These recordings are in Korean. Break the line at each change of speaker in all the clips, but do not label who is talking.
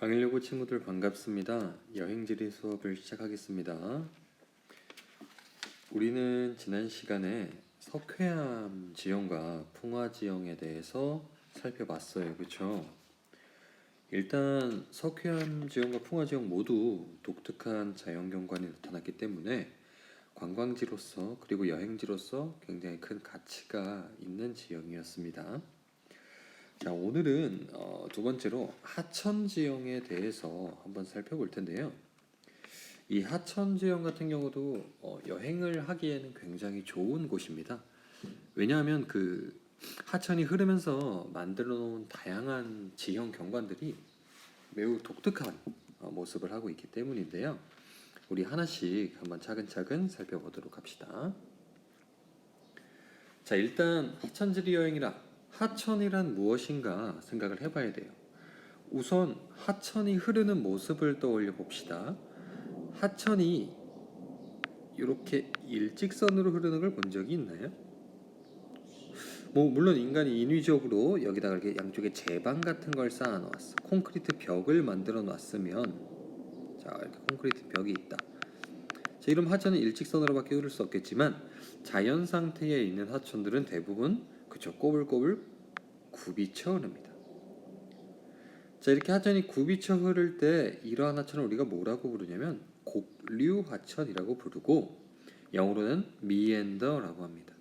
강일여고 친구들 반갑습니다. 여행지리 수업을 시작하겠습니다. 우리는 지난 시간에 석회암 지형과 풍화 지형에 대해서 살펴봤어요. 그렇죠? 일단 석회암 지형과 풍화 지형 모두 독특한 자연 경관이 나타났기 때문에 관광지로서 그리고 여행지로서 굉장히 큰 가치가 있는 지형이었습니다. 자, 오늘은 어, 두 번째로 하천 지형에 대해서 한번 살펴볼 텐데요. 이 하천 지형 같은 경우도 어, 여행을 하기에는 굉장히 좋은 곳입니다. 왜냐하면 그 하천이 흐르면서 만들어 놓은 다양한 지형 경관들이 매우 독특한 어, 모습을 하고 있기 때문인데요. 우리 하나씩 한번 차근차근 살펴보도록 합시다. 자, 일단 하천지리 여행이라 하천이란 무엇인가 생각을 해봐야 돼요. 우선 하천이 흐르는 모습을 떠올려 봅시다. 하천이 이렇게 일직선으로 흐르는 걸 본 적이 있나요? 뭐 물론 인간이 인위적으로 여기다가 이렇게 양쪽에 제방 같은 걸 쌓아 놓았어. 콘크리트 벽을 만들어 놨으면 자 이렇게 콘크리트 벽이 있다. 자, 이런 하천은 일직선으로밖에 흐를 수 없겠지만 자연 상태에 있는 하천들은 대부분 그쵸 꼬불꼬불 굽이쳐 흐릅니다. 자 이렇게 하천이 굽이쳐 흐를 때 이러한 하천을 우리가 뭐라고 부르냐면 곡류 하천이라고 부르고 영어로는 미엔더라고 합니다.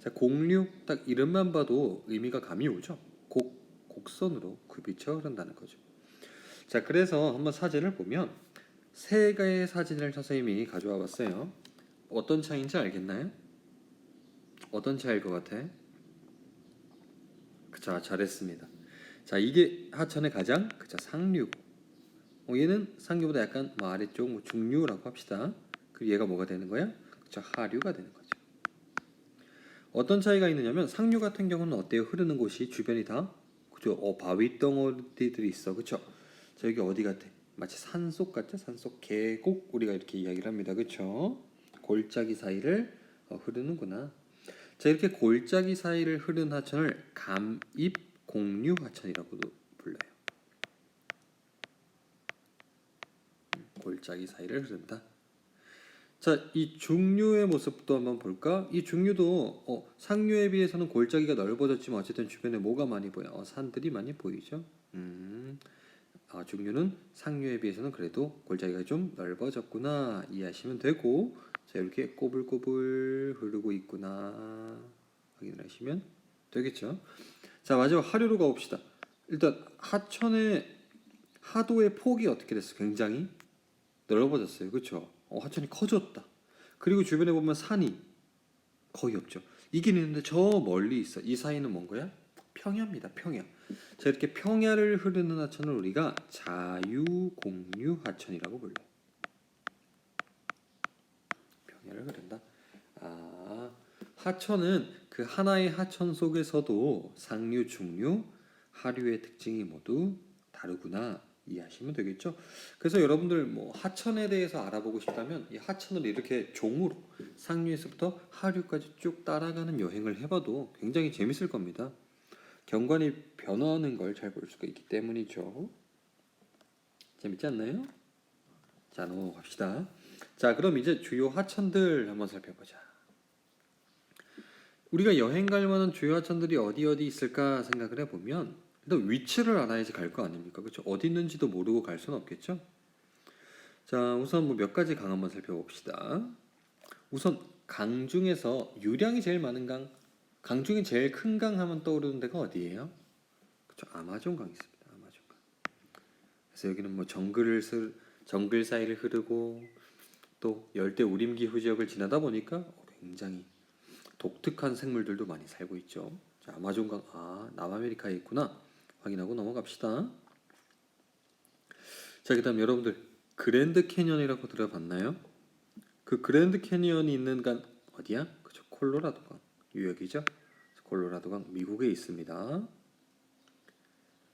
자 곡류 딱 이름만 봐도 의미가 감이 오죠. 곡 곡선으로 굽이쳐 흐른다는 거죠. 자 그래서 한번 사진을 보면 세 개의 사진을 선생님이 가져와 봤어요. 어떤 차이인지 알겠나요? 어떤 차이일 것 같아? 자, 잘했습니다. 자, 이게 하천의 가장 그자 상류. 어, 얘는 상류보다 약간 뭐 아래쪽 뭐 중류라고 합시다. 그리고 얘가 뭐가 되는 거야? 그죠 하류가 되는 거죠. 어떤 차이가 있느냐면 상류 같은 경우는 어때요? 흐르는 곳이 주변이 다 그죠? 어, 바위 덩어리들이 있어. 그렇죠? 자, 여기 어디 같아? 마치 산속 같죠? 산속 계곡 우리가 이렇게 이야기를 합니다. 그렇죠? 골짜기 사이를 어, 흐르는구나. 자 이렇게 골짜기 사이를 흐른 하천을 감입 공류 하천이라고도 불러요. 음, 골짜기 사이를 흐른다. 자, 이 중류의 모습도 한번 볼까? 이 중류도 어, 상류에 비해서는 골짜기가 넓어졌지만 어쨌든 주변에 뭐가 많이 보여? 어, 산들이 많이 보이죠. 음, 아, 중류는 상류에 비해서는 그래도 골짜기가 좀 넓어졌구나 이해하시면 되고 자 이렇게 꼬불꼬불 흐르고 있구나 확인을 하시면 되겠죠. 자 마지막 하류로 가봅시다. 일단 하천의 하도의 폭이 어떻게 됐어? 굉장히 넓어졌어요. 그렇죠? 어, 하천이 커졌다. 그리고 주변에 보면 산이 거의 없죠. 이긴 있는데 저 멀리 있어. 이 사이는 뭔 거야? 평야입니다. 평야. 자 이렇게 평야를 흐르는 하천을 우리가 자유공유 하천이라고 불러요. 평야를 흐른다. 아 하천은 그 하나의 하천 속에서도 상류, 중류, 하류의 특징이 모두 다르구나 이해하시면 되겠죠. 그래서 여러분들 뭐 하천에 대해서 알아보고 싶다면 이 하천을 이렇게 종으로 상류에서부터 하류까지 쭉 따라가는 여행을 해봐도 굉장히 재밌을 겁니다. 경관이 변화하는 걸 잘 볼 수가 있기 때문이죠. 재밌지 않나요? 자 넘어갑시다. 자 그럼 이제 주요 하천들 한번 살펴보자. 우리가 여행 갈 만한 주요 하천들이 어디 어디 있을까 생각을 해보면 일단 위치를 알아야지 갈 거 아닙니까? 그렇죠? 어디 있는지도 모르고 갈 수는 없겠죠? 자 우선 뭐 몇 가지 강 한번 살펴봅시다. 우선 강 중에서 유량이 제일 많은 강, 강 중에 제일 큰 강 하면 떠오르는 데가 어디예요? 그렇죠? 아마존 강 있습니다. 아마존 강. 그래서 여기는 뭐 정글을 쓸 정글 사이를 흐르고 또 열대 우림 기 후 지역을 지나다 보니까 굉장히 독특한 생물들도 많이 살고 있죠. 자, 아마존 강, 아, 남아메리카에 있구나. 확인하고 넘어갑시다. 자, 그다음 여러분들 그랜드 캐년이라고 들어봤나요? 그 그랜드 캐니언이 있는 강 어디야? 그죠, 콜로라도 강 유역이죠. 콜로라도 강 미국에 있습니다.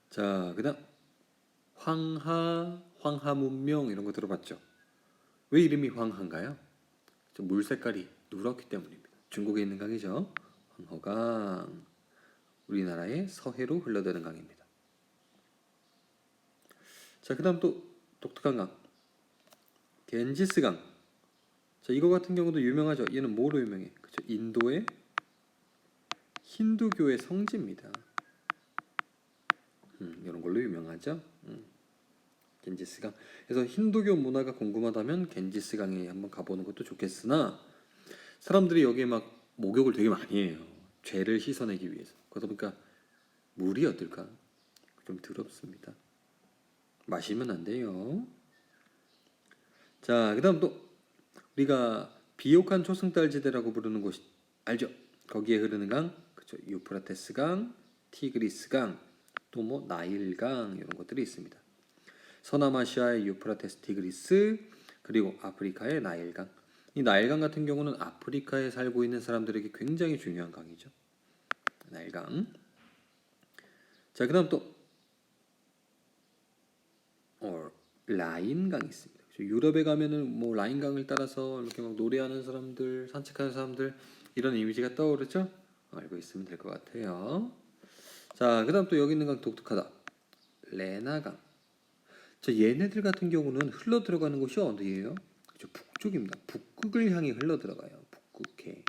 자, 그다음 황하, 황하 문명 이런 거 들어봤죠? 왜 이름이 황하인가요? 물 색깔이 누렇기 때문입니다. 중국에 있는 강이죠. 황허강. 우리나라의 서해로 흘러드는 강입니다. 자, 그다음 또 독특한 강. 겐지스 강. 자, 이거 같은 경우도 유명하죠. 얘는 뭐로 유명해? 그죠? 인도의 힌두교의 성지입니다. 음, 이런 걸로 유명하죠. 음. 겐지스 강. 그래서 힌두교 문화가 궁금하다면 겐지스 강에 한번 가보는 것도 좋겠으나 사람들이 여기에 막 목욕을 되게 많이 해요. 죄를 씻어내기 위해서. 그러다 보니까 물이 어떨까? 좀 더럽습니다. 마시면 안 돼요. 자, 그다음 또 우리가 비옥한 초승달지대라고 부르는 곳 알죠? 거기에 흐르는 강, 그죠? 유프라테스 강, 티그리스 강, 또 뭐 나일 강 이런 것들이 있습니다. 서남아시아의 유프라테스, 티그리스, 그리고 아프리카의 나일 강. 이 나일 강 같은 경우는 아프리카에 살고 있는 사람들에게 굉장히 중요한 강이죠. 나일 강. 자, 그다음 또 어, 라인강이 있습니다. 유럽에 가면은 뭐 라인강을 따라서 이렇게 막 노래하는 사람들, 산책하는 사람들 이런 이미지가 떠오르죠? 알고 있으면 될 것 같아요. 자, 그다음 또 여기 있는 강 독특하다. 레나강. 자, 얘네들 같은 경우는 흘러 들어가는 곳이 어디예요? 그죠? 북쪽입니다. 북극을 향해 흘러 들어가요. 북극해.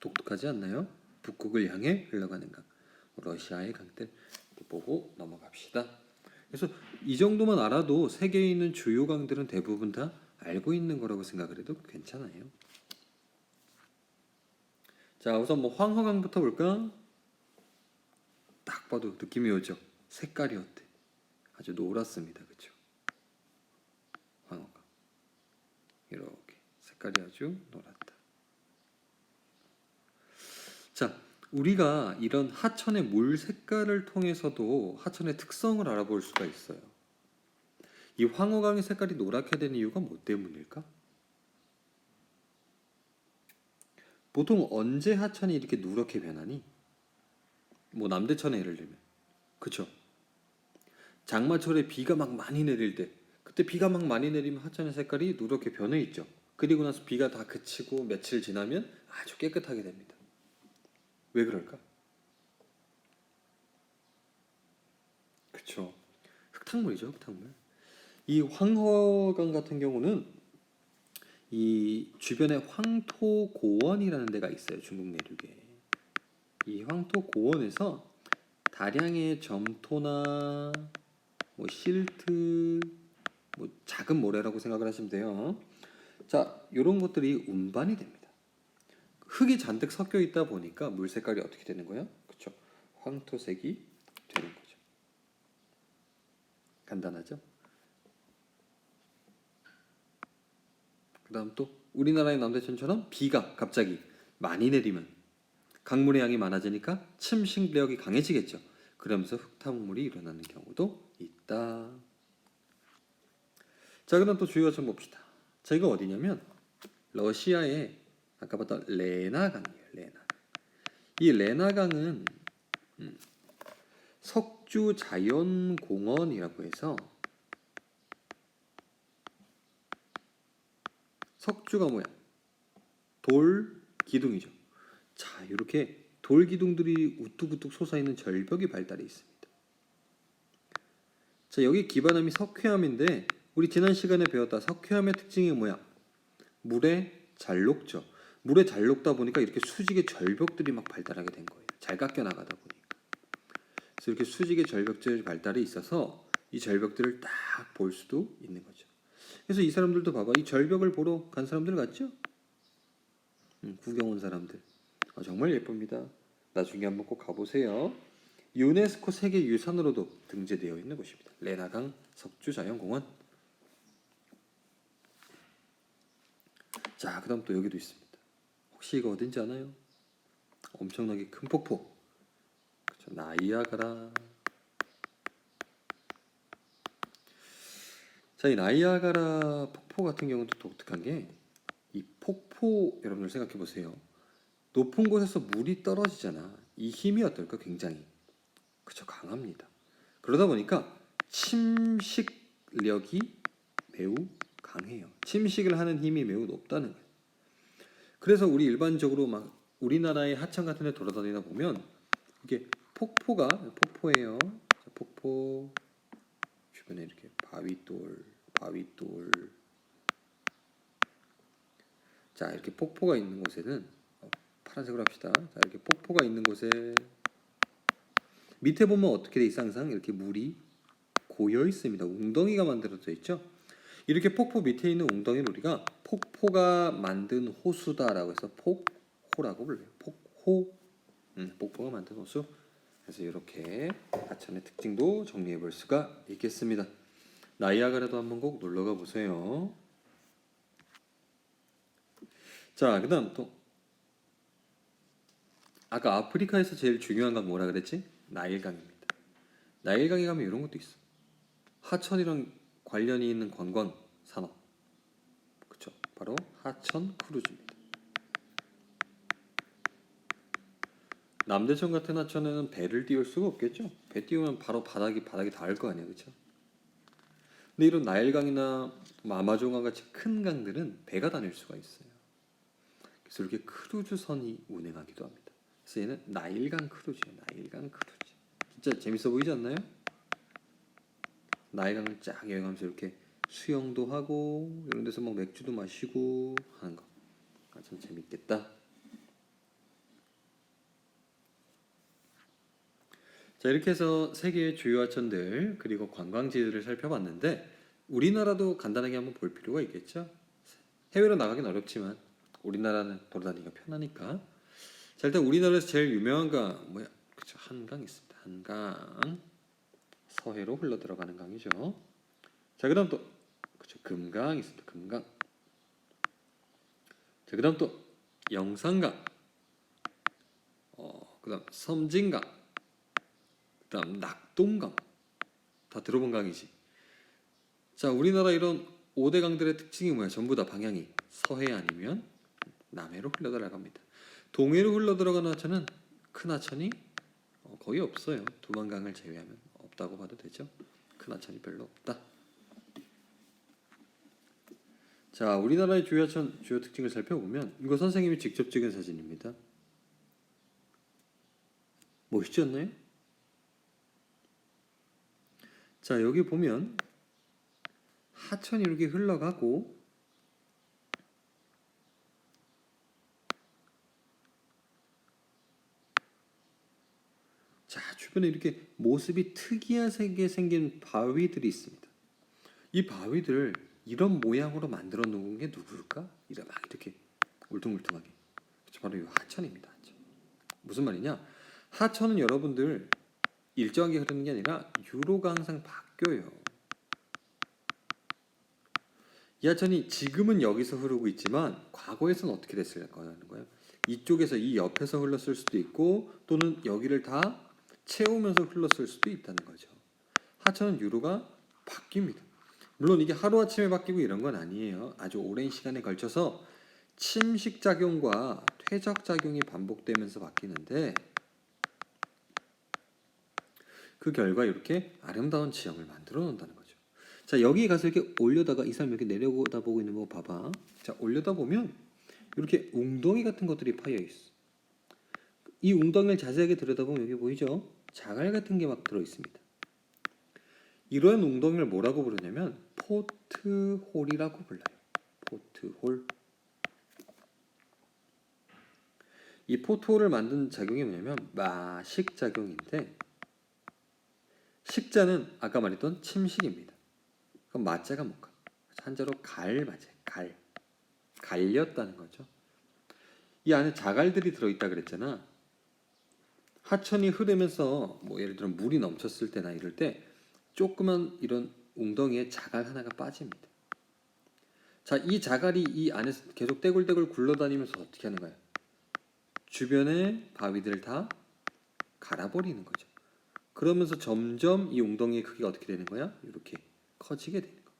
독특하지 않나요? 북극을 향해 흘러가는 강. 러시아의 강들 보고 넘어갑시다. 그래서 이 정도만 알아도 세계에 있는 주요 강들은 대부분 다 알고 있는 거라고 생각을 해도 괜찮아요. 자, 우선 뭐 황허강부터 볼까? 딱 봐도 느낌이 오죠. 색깔이 어때? 아주 노랗습니다. 그렇죠? 황허강. 이렇게 색깔이 아주 노랗다. 자, 우리가 이런 하천의 물 색깔을 통해서도 하천의 특성을 알아볼 수가 있어요. 이 황허강의 색깔이 노랗게 된 이유가 뭐 때문일까? 보통 언제 하천이 이렇게 누렇게 변하니? 뭐 남대천에 예를 들면 그쵸? 장마철에 비가 막 많이 내릴 때 그때 비가 막 많이 내리면 하천의 색깔이 누렇게 변해 있죠. 그리고 나서 비가 다 그치고 며칠 지나면 아주 깨끗하게 됩니다. 왜 그럴까? 그쵸. 흙탕물이죠, 흙탕물. 이 황허강 같은 경우는 이 주변에 황토고원이라는 데가 있어요, 중국 내륙에. 이 황토고원에서 다량의 점토나 뭐 실트, 뭐 작은 모래라고 생각을 하시면 돼요. 자, 이런 것들이 운반이 됩니다. 흙이 잔뜩 섞여 있다 보니까 물 색깔이 어떻게 되는 거예요? 그렇죠. 황토색이 되는 거죠. 간단하죠? 그 다음 또 우리나라의 남대천처럼 비가 갑자기 많이 내리면 강물의 양이 많아지니까 침식력이 강해지겠죠. 그러면서 흙탕물이 일어나는 경우도 있 다. 자, 그럼 또 주요 좀 봅시다. 자, 이거 어디냐면 러시아의 아까 봤던 레나강이에요. 레나. 이 레나강은 음, 석주 자연공원이라고 해서 석주가 뭐야? 돌 기둥이죠. 자, 이렇게 돌 기둥들이 우뚝우뚝 솟아있는 절벽이 발달해 있습니다. 자, 여기 기반함이 석회암인데 우리 지난 시간에 배웠다 석회암의 특징이 뭐야? 물에 잘 녹죠. 물에 잘 녹다 보니까 이렇게 수직의 절벽들이 막 발달하게 된 거예요. 잘 깎여 나가다 보니까. 그래서 이렇게 수직의 절벽들 발달이 있어서 이 절벽들을 딱 볼 수도 있는 거죠. 그래서 이 사람들도 봐봐. 이 절벽을 보러 간 사람들 같죠? 음, 구경 온 사람들. 아, 정말 예쁩니다. 나중에 한번 꼭 가보세요. 유네스코 세계 유산으로도 등재되어 있는 곳입니다. 레나강 석주자연공원. 자, 그다음 또 여기도 있습니다. 혹시 이거 어딘지 아나요? 엄청나게 큰 폭포. 그렇죠. 나이아가라. 자, 이 나이아가라 폭포 같은 경우도 독특한 게 이 폭포 여러분들 생각해 보세요. 높은 곳에서 물이 떨어지잖아. 이 힘이 어떨까? 굉장히 그쵸 강합니다. 그러다 보니까 침식력이 매우 강해요. 침식을 하는 힘이 매우 높다는 거예요. 그래서 우리 일반적으로 막 우리나라의 하천 같은 데 돌아다니다 보면 이게 폭포가 폭포예요. 자, 폭포 주변에 이렇게 바위돌, 바위돌. 자 이렇게 폭포가 있는 곳에는 어, 파란색으로 합시다. 자 이렇게 폭포가 있는 곳에 밑에 보면 어떻게 돼 있어 항상 이렇게 물이 고여 있습니다. 웅덩이가 만들어져 있죠. 이렇게 폭포 밑에 있는 웅덩이를 우리가 폭포가 만든 호수다라고 해서 폭호라고 불러요. 폭호. 음, 폭포가 만든 호수. 그래서 이렇게 하천의 특징도 정리해 볼 수가 있겠습니다. 나이아가라도 한번 꼭 놀러 가 보세요. 자, 그다음 또 아까 아프리카에서 제일 중요한 건 뭐라 그랬지? 나일강입니다. 나일강에 가면 이런 것도 있어. 하천이랑 관련이 있는 관광 산업. 그쵸? 바로 하천 크루즈입니다. 남대천 같은 하천에는 배를 띄울 수가 없겠죠. 배 띄우면 바로 바닥이 바닥이 닿을 거 아니에요, 그렇죠? 근데 이런 나일강이나 뭐 아마존강 같이 큰 강들은 배가 다닐 수가 있어요. 그래서 이렇게 크루즈선이 운행하기도 합니다. 그래서 얘는 나일강 크루즈예요. 나일강 크루즈. 진짜 재밌어 보이지 않나요? 나일강을 쫙 여행하면서 이렇게 수영도 하고 이런 데서 막 맥주도 마시고 하는 거. 아, 참 재밌겠다. 자 이렇게 해서 세계의 주요 하천들 그리고 관광지들을 살펴봤는데 우리나라도 간단하게 한번 볼 필요가 있겠죠. 해외로 나가긴 어렵지만 우리나라는 돌아다니기가 편하니까. 자 일단 우리나라에서 제일 유명한 강 뭐야? 그쵸 한강 있습니다. 한강 서해로 흘러 들어가는 강이죠. 자 그다음 또 그쵸 금강 있습니다. 금강. 자 그다음 또 영산강. 어 그다음 섬진강. 그다음 낙동강. 다 들어본 강이지. 자 우리나라 이런 5대 강들의 특징이 뭐야? 전부 다 방향이 서해 아니면 남해로 흘러 들어갑니다. 동해로 흘러 들어가는 하천은 큰 하천이 어, 거의 없어요. 두만강을 제외하면 없다고 봐도 되죠. 큰 하천이 별로 없다. 자, 우리나라의 주요 하천 주요 특징을 살펴보면 이거 선생님이 직접 찍은 사진입니다. 멋있지 않나요? 자, 여기 보면 하천이 이렇게 흘러가고 자, 주변에 이렇게 모습이 특이하게 생긴 바위들이 있습니다. 이 바위들을 이런 모양으로 만들어 놓은 게 누구일까? 이래 막 이렇게 울퉁불퉁하게. 그쵸, 바로 이 하천입니다. 하천. 무슨 말이냐? 하천은 여러분들 일정하게 흐르는 게 아니라 유로가 항상 바뀌어요. 이 하천이 지금은 여기서 흐르고 있지만 과거에서는 어떻게 됐을 거라는 거예요. 이쪽에서 이 옆에서 흘렀을 수도 있고 또는 여기를 다 채우면서 흘렀을 수도 있다는 거죠. 하천은 유로가 바뀝니다. 물론 이게 하루아침에 바뀌고 이런 건 아니에요. 아주 오랜 시간에 걸쳐서 침식 작용과 퇴적 작용이 반복되면서 바뀌는데 그 결과 이렇게 아름다운 지형을 만들어 놓는다는 거죠. 자 여기 가서 이렇게 올려다가 이 사람 이렇게 내려다 보고 있는 거 봐봐. 자 올려다 보면 이렇게 웅덩이 같은 것들이 파여 있어. 이 웅덩이를 자세하게 들여다보면 여기 보이죠? 자갈 같은 게 막 들어 있습니다. 이러한 웅덩이를 뭐라고 부르냐면 포트홀이라고 불러요. 포트홀. 이 포트홀을 만든 작용이 뭐냐면 마식 작용인데 식자는 아까 말했던 침식입니다. 그럼 마자가 뭔가? 한자로 갈 맞아요. 갈. 갈렸다는 거죠. 이 안에 자갈들이 들어있다 그랬잖아. 하천이 흐르면서 뭐 예를 들어 물이 넘쳤을 때나 이럴 때 조그만 이런 웅덩이에 자갈 하나가 빠집니다. 자, 이 자갈이 이 안에서 계속 떼굴떼굴 굴러다니면서 어떻게 하는 거야? 주변의 바위들을 다 갈아버리는 거죠. 그러면서 점점 이 웅덩이의 크기가 어떻게 되는 거야? 이렇게 커지게 되는 겁니다.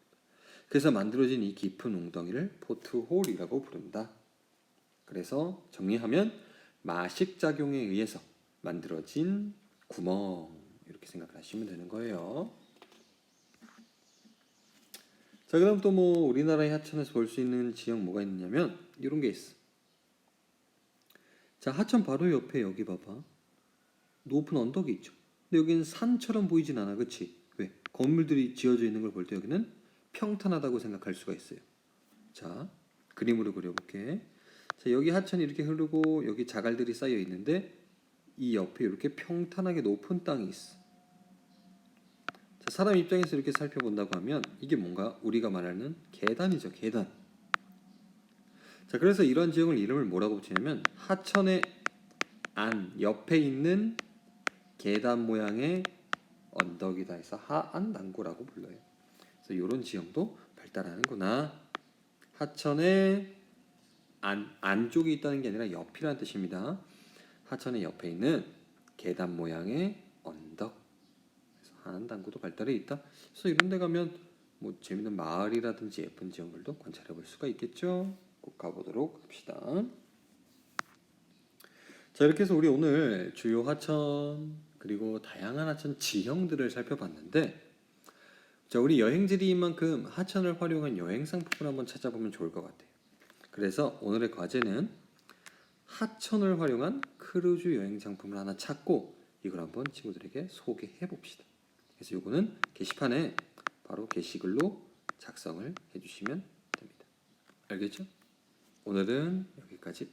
그래서 만들어진 이 깊은 웅덩이를 포트홀이라고 부른다. 그래서 정리하면 마식 작용에 의해서 만들어진 구멍 이렇게 생각하시면 되는 거예요. 자, 그다음 또 뭐 우리나라의 하천에서 볼 수 있는 지형 뭐가 있냐면 이런 게 있어. 자, 하천 바로 옆에 여기 봐봐. 높은 언덕이 있죠. 근데 여기는 산처럼 보이진 않아, 그렇지? 왜? 건물들이 지어져 있는 걸 볼 때 여기는 평탄하다고 생각할 수가 있어요. 자, 그림으로 그려볼게. 자, 여기 하천이 이렇게 흐르고 여기 자갈들이 쌓여 있는데 이 옆에 이렇게 평탄하게 높은 땅이 있어. 자, 사람 입장에서 이렇게 살펴본다고 하면 이게 뭔가 우리가 말하는 계단이죠, 계단. 자, 그래서 이런 지형을 이름을 뭐라고 붙이냐면 하천의 안 옆에 있는 계단 모양의 언덕이다 해서 하안단고라고 불러요. 그래서 이런 지형도 발달하는구나. 하천의 안 안쪽에 있다는 게 아니라 옆이라는 뜻입니다. 하천의 옆에 있는 계단 모양의 언덕. 그래서 하안단고도 발달해 있다. 그래서 이런 데 가면 뭐 재밌는 마을이라든지 예쁜 지형들도 관찰해 볼 수가 있겠죠. 꼭 가보도록 합시다. 자 이렇게 해서 우리 오늘 주요 하천 그리고 다양한 하천 지형들을 살펴봤는데 자 우리 여행지리인 만큼 하천을 활용한 여행 상품을 한번 찾아보면 좋을 것 같아요. 그래서 오늘의 과제는 하천을 활용한 크루즈 여행 상품을 하나 찾고 이걸 한번 친구들에게 소개해 봅시다. 그래서 요거는 게시판에 바로 게시글로 작성을 해주시면 됩니다. 알겠죠? 오늘은 여기까지